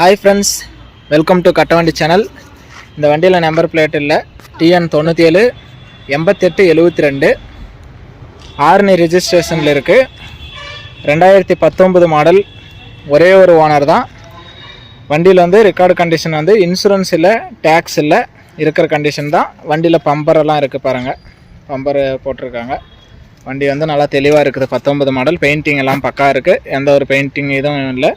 Hi friends welcome to கட்ட வண்டி channel இந்த வண்டியில் நம்பர் பிளேட் இல்லை. டிஎன் தொண்ணூற்றி ஏழு எண்பத்தெட்டு எழுபத்தி ரெண்டு ஆர்னி ரிஜிஸ்ட்ரேஷனில் இருக்குது ரெண்டாயிரத்தி பத்தொம்பது மாடல் ஒரே ஒரு ஓனர் தான். வண்டியில் வந்து ரெக்கார்டு கண்டிஷன் வந்து இன்சூரன்ஸ் இல்லை டேக்ஸ் இல்லை இருக்கிற கண்டிஷன் தான். வண்டியில் பம்பரெல்லாம் இருக்குது பாருங்கள் பம்பர் போட்டிருக்காங்க. வண்டி வந்து நல்லா தெளிவாக இருக்குது. பத்தொம்பது மாடல் பெயிண்டிங் எல்லாம் பக்கா இருக்குது எந்த ஒரு பெயிண்டிங் இதுவும் இல்லை.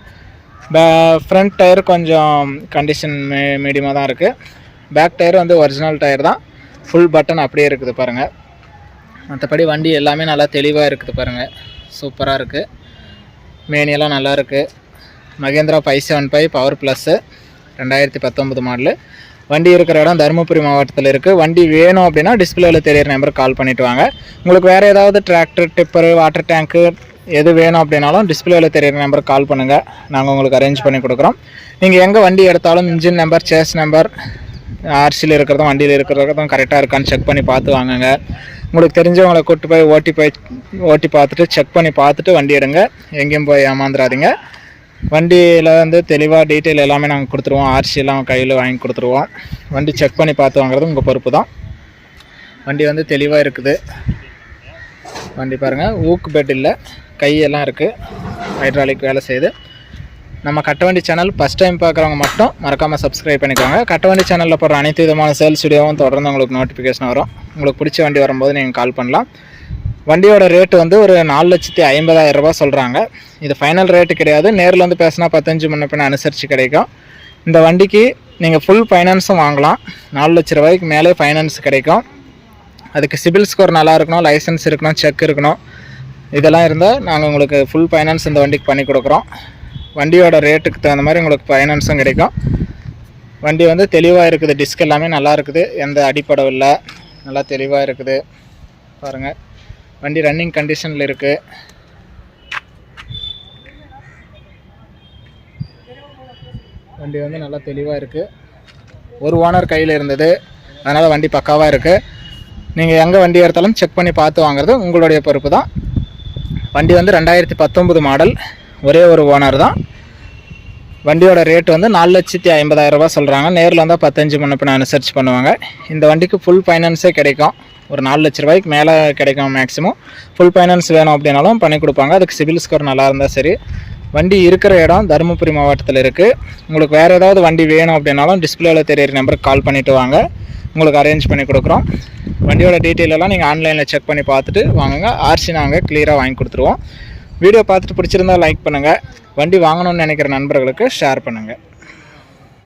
ஃப்ரண்ட் டயர் கொஞ்சம் கண்டிஷன் மீ மீடியமாக தான் இருக்குது பேக் டயர் வந்து ஒரிஜினல் டயர் தான். ஃபுல் பட்டன் அப்படியே இருக்குது பாருங்கள் மற்றபடி வண்டி எல்லாமே நல்லா தெளிவாக இருக்குது பாருங்கள் சூப்பராக இருக்குது மேனியெல்லாம் நல்லா இருக்குது Mahindra five seven five power plus ரெண்டாயிரத்தி பத்தொம்பது மாடலு வண்டி இருக்கிற இடம் தருமபுரி மாவட்டத்தில் இருக்குது வண்டி வேணும் அப்படின்னா டிஸ்பிளேவில் தெரியிற நம்பருக்கு கால் பண்ணிவிட்டு வாங்க. உங்களுக்கு வேறு ஏதாவது டிராக்டர் டிப்பரு வாட்டர் டேங்க்கு எது வேணும் அப்படின்னாலும் டிஸ்பிளேவில் தெரியிற நம்பருக்கு கால் பண்ணுங்கள் நாங்கள் உங்களுக்கு அரேஞ்ச் பண்ணி கொடுக்குறோம். நீங்கள் எங்கே வண்டி எடுத்தாலும் இன்ஜின் நம்பர் சேஸ் நம்பர் ஆர்சியில் இருக்கிறதும் வண்டியில் இருக்கிறதும் கரெக்டாக இருக்கான்னு செக் பண்ணி பார்த்து வாங்குங்க. உங்களுக்கு தெரிஞ்சவங்களை கூட்டு போய் ஓட்டி போய் ஓட்டி பார்த்துட்டு செக் பண்ணி பார்த்துட்டு வண்டி எடுங்க. எங்கேயும் போய் ஏமாந்துடாதீங்க வண்டியில் வந்து தெளிவாக டீட்டெயில் எல்லாமே நாங்கள் கொடுத்துருவோம். ஆர்சியெல்லாம் கையில் வாங்கி கொடுத்துருவோம். வண்டி செக் பண்ணி பார்த்து வாங்குறது உங்கள் பொறுப்பு தான் வண்டி வந்து தெளிவாக இருக்குது. வண்டி பாருங்கள் ஊக்கு பெட் இல்லை. கையெல்லாம் இருக்குது ஹைட்ராலிக் வேலை செய்யுது. நம்ம கட்டவண்டி சேனல் ஃபஸ்ட் டைம் பார்க்குறவங்க மட்டும் மறக்காமல் சப்ஸ்கிரைப் பண்ணிக்கோங்க. கட்டவண்டி சேனலில் போடுற அனைத்து விதமான சேல்ஸ் வீடியோவும் தொடர்ந்து உங்களுக்கு நோட்டிஃபிகேஷன் வரும். உங்களுக்கு பிடிச்ச வண்டி வரும்போது நீங்கள் கால் பண்ணலாம். வண்டியோட ரேட்டு வந்து ஒரு நாலு லட்சத்தி ஐம்பதாயிரம் ரூபா சொல்கிறாங்க இது ஃபைனல் ரேட்டு கிடையாது. நேரில் வந்து பேசினா பத்தஞ்சு முன்ன பின்ன அனுசரித்து கிடைக்கும். இந்த வண்டிக்கு நீங்கள் ஃபுல் ஃபைனான்ஸும் வாங்கலாம். நாலு லட்ச ரூபாய்க்கு மேலே ஃபைனான்ஸ் கிடைக்கும். அதுக்கு சிபில் ஸ்கோர் நல்லா இருக்கணும் லைசன்ஸ் இருக்கணும் செக் இருக்கணும். இதெல்லாம் இருந்தால் நாங்கள் உங்களுக்கு ஃபுல் ஃபைனான்ஸ் இந்த வண்டிக்கு பண்ணி கொடுக்குறோம். வண்டியோட ரேட்டுக்கு தகுந்த மாதிரி உங்களுக்கு ஃபைனான்ஸும் கிடைக்கும். வண்டி வந்து தெளிவாக இருக்குது டிஸ்க் எல்லாமே நல்லா இருக்குது. எந்த அடிப்படம் இல்லை நல்லா தெளிவாக இருக்குது. பாருங்கள் வண்டி ரன்னிங் கண்டிஷனில் இருக்குது வண்டி வந்து நல்லா தெளிவாக இருக்குது ஒரு ஓனர் கையில் இருந்தது. அதனால் வண்டி பக்காவாக இருக்குது நீங்கள் எங்கே வண்டி எடுத்தாலும் செக் பண்ணி பார்த்து வாங்குறது உங்களுடைய பொறுப்பு தான். வண்டி வந்து ரெண்டாயிரத்தி பத்தொம்பது மாடல் ஒரே ஒரு ஓனர் தான். வண்டியோட ரேட் வந்து நாலு லட்சத்தி ஐம்பதாயிரம் சொல்கிறாங்க நேரில் வந்தால் பத்தஞ்சு முன்ன அனுசரிச்சு பண்ணுவாங்க. இந்த வண்டிக்கு ஃபுல் ஃபைனான்ஸே கிடைக்கும். ஒரு நாலு லட்ச ரூபாய்க்கு மேலே கிடைக்கும் மேக்ஸிமம் ஃபுல் ஃபைனான்ஸ் வேணும் அப்படின்னாலும் பண்ணி கொடுப்பாங்க. அதுக்கு சிபில் ஸ்கோர் நல்லா இருந்தால் சரி. வண்டி இருக்கிற இடம் தருமபுரி மாவட்டத்தில் இருக்குது உங்களுக்கு வேறு ஏதாவது வண்டி வேணும் அப்படின்னாலும் டிஸ்பிளேவில் தெரியிற நம்பருக்கு கால் பண்ணிவிட்டு வாங்க. உங்களுக்கு அரேஞ்ச் பண்ணி கொடுக்குறோம். வண்டியோட டீட்டெயில் எல்லாம் நீங்கள் ஆன்லைனில் செக் பண்ணி பார்த்துட்டு வாங்குங்க. ஆர்சி நாங்கள் கிளியராக வாங்கி கொடுத்துருவோம். வீடியோ பார்த்துட்டு பிடிச்சிருந்தா லைக் பண்ணுங்கள் வண்டி வாங்கணும்னு நினைக்கிற நண்பர்களுக்கு ஷேர் பண்ணுங்கள்